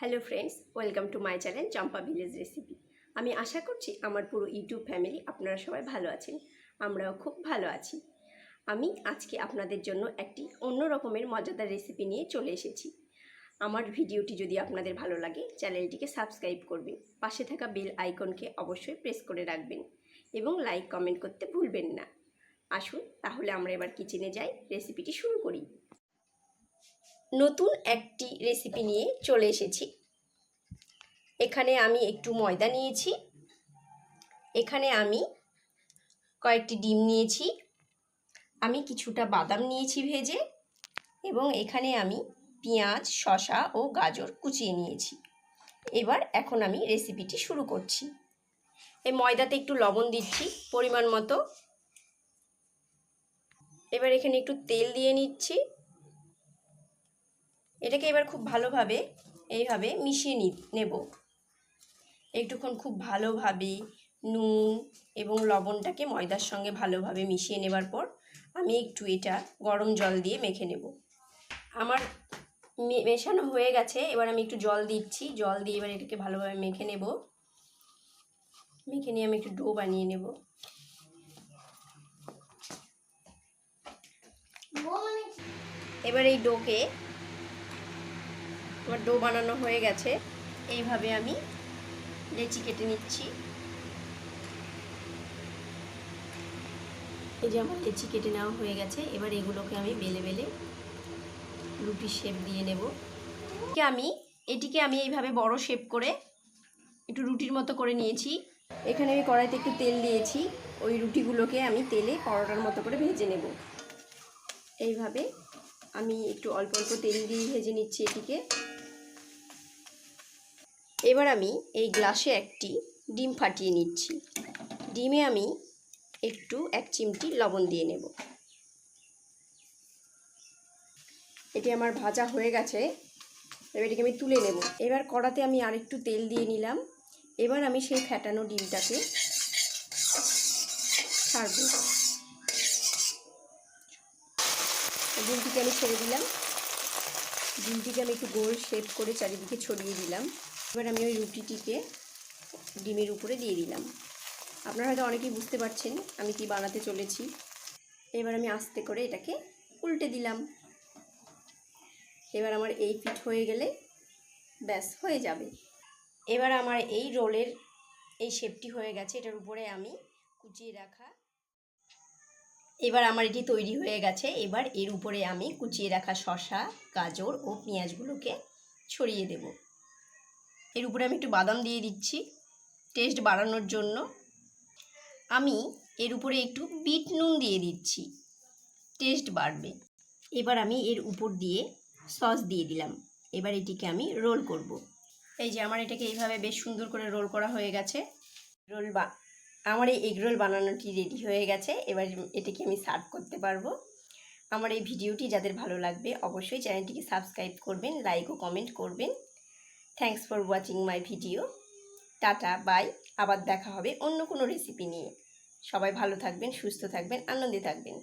Hello friends welcome to my channel Champa village recipe আমি আশা করছি আমার পুরো ইউটিউব ফ্যামিলি আপনারা সবাই ভালো আছেন, আমরাও খুব ভালো আছি। আমি আজকে আপনাদের জন্য একটি অন্য রকমের মজাদার রেসিপি নিয়ে চলে এসেছি। আমার ভিডিওটি যদি আপনাদের ভালো লাগে, চ্যানেলটিকে সাবস্ক্রাইব করবেন, পাশে থাকা বেল আইকনকে অবশ্যই প্রেস করে রাখবেন এবং লাইক কমেন্ট করতে ভুলবেন না। আসুন, তাহলে আমরা এবার কিচেনে যাই রেসিপিটি শুরু করি। নতুন একটি রেসিপি নিয়ে চলে এসেছি। এখানে আমি একটু ময়দা নিয়েছি। এখানে আমি কয়েকটি ডিম নিয়েছি। আমি কিছুটা বাদাম নিয়েছি ভেজে এবং এখানে আমি পেঁয়াজ, শসা ও গাজর কুচিয়ে নিয়েছি। এবার এখন আমি রেসিপিটি শুরু করছি। এই ময়দাতে একটু লবণ দিচ্ছি পরিমাণ মতো। এবার এখানে একটু তেল দিয়ে নিচ্ছি। এটাকে এবার খুব ভালোভাবে এইভাবে মিশিয়ে নি নেব। একটুক্ষণ খুব ভালোভাবে নুন এবং লবণটাকে ময়দার সঙ্গে ভালোভাবে মিশিয়ে নেবার পর আমি একটু এটা গরম জল দিয়ে মেখে নেব। আমার মেশানো হয়ে গেছে এবার আমি একটু জল দিচ্ছি। জল দিয়ে এবার এটাকে ভালোভাবে মেখে নেব। মেখে নিয়ে আমি একটু ডো বানিয়ে নেব। এবার এই ডোকে আমার ডো বানানো হয়ে গেছে। এইভাবে আমি লেচি কেটে নিচ্ছি। এই যে আমার লেচি কেটে নেওয়া হয়ে গেছে, এবার এগুলোকে আমি বেলে বেলে রুটি শেপ দিয়ে নেব। আমি এটিকে আমি এইভাবে বড় শেপ করে একটু রুটির মতো করে নিয়েছি। এখানে আমি কড়াইতে একটু তেল দিয়েছি, ওই রুটিগুলোকে আমি তেলে পরোটার মতো করে ভেজে নেব। এইভাবে আমি একটু অল্প অল্প তেল দিয়ে ভেজে নিচ্ছি এটিকে এবার আমি এই গ্লাসে একটি ডিম ফাটিয়ে নিচ্ছি। ডিমে আমি একটু এক চিমটি লবণ দিয়ে নেব। এটি আমার ভাজা হয়ে গেছে। এবার এটিকে আমি তুলে নেব। এবার কড়াতে আমি আরেকটু তেল দিয়ে নিলাম। এবার আমি সেই ফ্যাটানো ডিমটাকে ছাড়ব। ডিমটিকে আমি ছেড়ে দিলাম। ডিমটিকে আমি একটু গোল শেপ করে চারিদিকে ছড়িয়ে দিলাম। এবার আমি ওই রুটিটিকে ডিমের উপরে দিয়ে দিলাম। আপনারা হয়তো অনেকেই বুঝতে পারছেন আমি কি বানাতে চলেছি। এবার আমি আস্তে করে এটাকে উল্টে দিলাম। এবার আমার এই ফিট হয়ে গেলে ব্যাস, হয়ে যাবে। এবার আমার এই রোলের এই শেপটি হয়ে গেছে, এটার উপরে আমি কুচিয়ে রাখা। এবার আমার এটি তৈরি হয়ে গেছে। এবার এর উপরে আমি কুচিয়ে রাখা শশা গাজর ও পেঁয়াজগুলোকে ছড়িয়ে দেব। এর উপরে আমি একটু বাদাম দিয়ে দিচ্ছি টেস্ট বাড়ানোর জন্য। আমি এর উপরে একটু বিট নুন দিয়ে দিচ্ছি টেস্ট বাড়বে। এবার আমি এর উপর দিয়ে সস দিয়ে দিলাম। এবার এটিকে আমি রোল করব। এই যে আমার এটাকে এইভাবে বেশ সুন্দর করে রোল করা হয়ে গেছে। রোল বা আমার এই এগ রোল বানানোটি রেডি হয়ে গেছে। এবার এটাকে আমি সার্ভ করতে পারব। আমার এই ভিডিওটি যাদের ভালো লাগবে, অবশ্যই চ্যানেলটিকে সাবস্ক্রাইব করবেন লাইক ও কমেন্ট করবেন। Thanks for watching my video tata bye আবার দেখা হবে অন্য কোনো রেসিপি নিয়ে। সবাই ভালো থাকবেন, সুস্থ থাকবেন, আনন্দে থাকবেন।